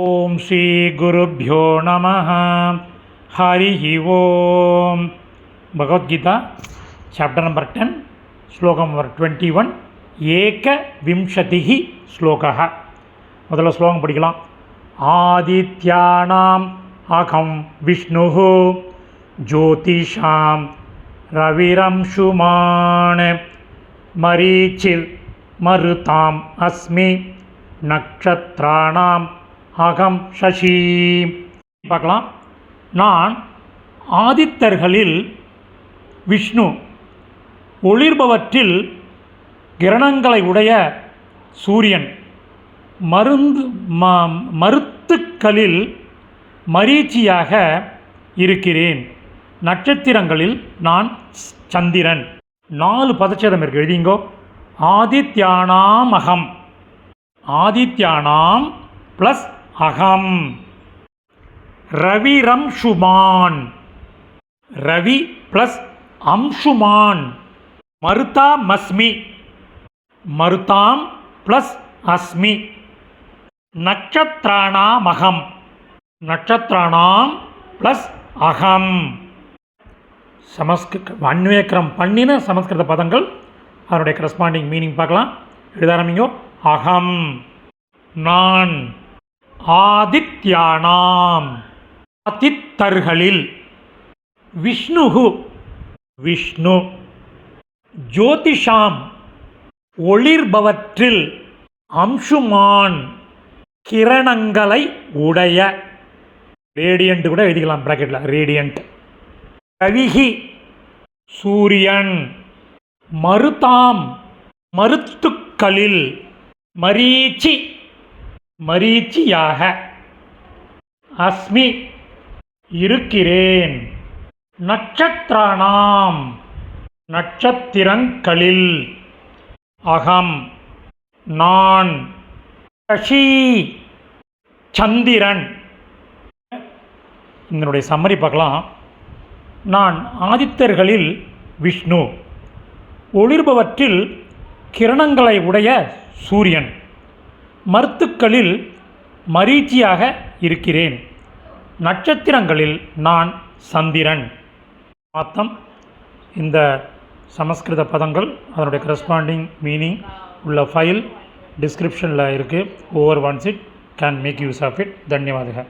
ஓம் ஸ்ரீ குருப்பியோ நம ஹரி ஓம். பகவத்கீதா சாப்டர் நம்பர் டென் ஸ்லோகம் நம்பர் டுவெண்ட்டி ஒன் ஏக விம்சதிஹி ஸ்லோகா முதல்ல ஸ்லோகம் படிக்கலாம். ஆதித்யானாம் அகம் விஷ்ணு ஜோதிஷாம் ரவிரம்சுமான். மரீச்சில் மருதாம் அஸ்மி. நக்ஷத்ராணாம் அகம் சசி. பார்க்கலாம். நான் ஆதித்தர்களில் விஷ்ணு. ஒளிர்பவற்றில் கிரணங்களை உடைய சூரியன். மருந்து ம மருத்துக்களில் மரீச்சியாக இருக்கிறேன். நட்சத்திரங்களில் நான் சந்திரன். நாலு பதச்சேதம் இருக்கு எழுதிங்கோ. ஆதித்யானாம் அகம். ஆதித்யானாம் ப்ளஸ் அகம். ரவி ரம்ஷுமான் ரவி ப்ளஸ் அம்ஷுமான் மருதா மஸ்மி. மருதாம் ப்ளஸ் அஸ்மி. நட்சத்திராணாமகம். நட்சத்திராணாம் ப்ளஸ் அகம். சமஸ்கிருத அன்வேக்கரம் பண்ணின சமஸ்கிருத பதங்கள். அதனுடைய கரஸ்பாண்டிங் மீனிங் பார்க்கலாம். எழுத ஆரம்பிங்கோ அகம். நான். ஆதித்யானாம். ஆதித்தர்களில் விஷ்ணுகு விஷ்ணு ஜோதிஷாம் ஒளிர்பவற்றில் அம்சுமான் கிரணங்களை உடைய ரேடியண்ட் கூட எழுதிக்கலாம் ப்ராக்கெட்டில் ரேடியண்ட் கவிகி சூரியன் மருதாம் மருத்துக்களில் மரீச்சி மரீச்சியாக. அஸ்மி இருக்கிறேன். நட்சத்திராணாம் நட்சத்திரங்களில். அகம். நான். கஷி சந்திரன். இதனுடைய சம்மரி பார்க்கலாம். நான் ஆதித்தர்களில் விஷ்ணு. ஒளிர்பவற்றில் கிரணங்களை உடைய சூரியன். மருத்துக்களில் மரீச்சியாக இருக்கிறேன். நட்சத்திரங்களில் நான் சந்திரன். மாத்தம். இந்த சமஸ்கிருத பதங்கள் அதனுடைய கரஸ்பாண்டிங் மீனிங் உள்ள ஃபைல் டிஸ்கிரிப்ஷனில் இருக்குது over once it can make use of it தன்யவாதக.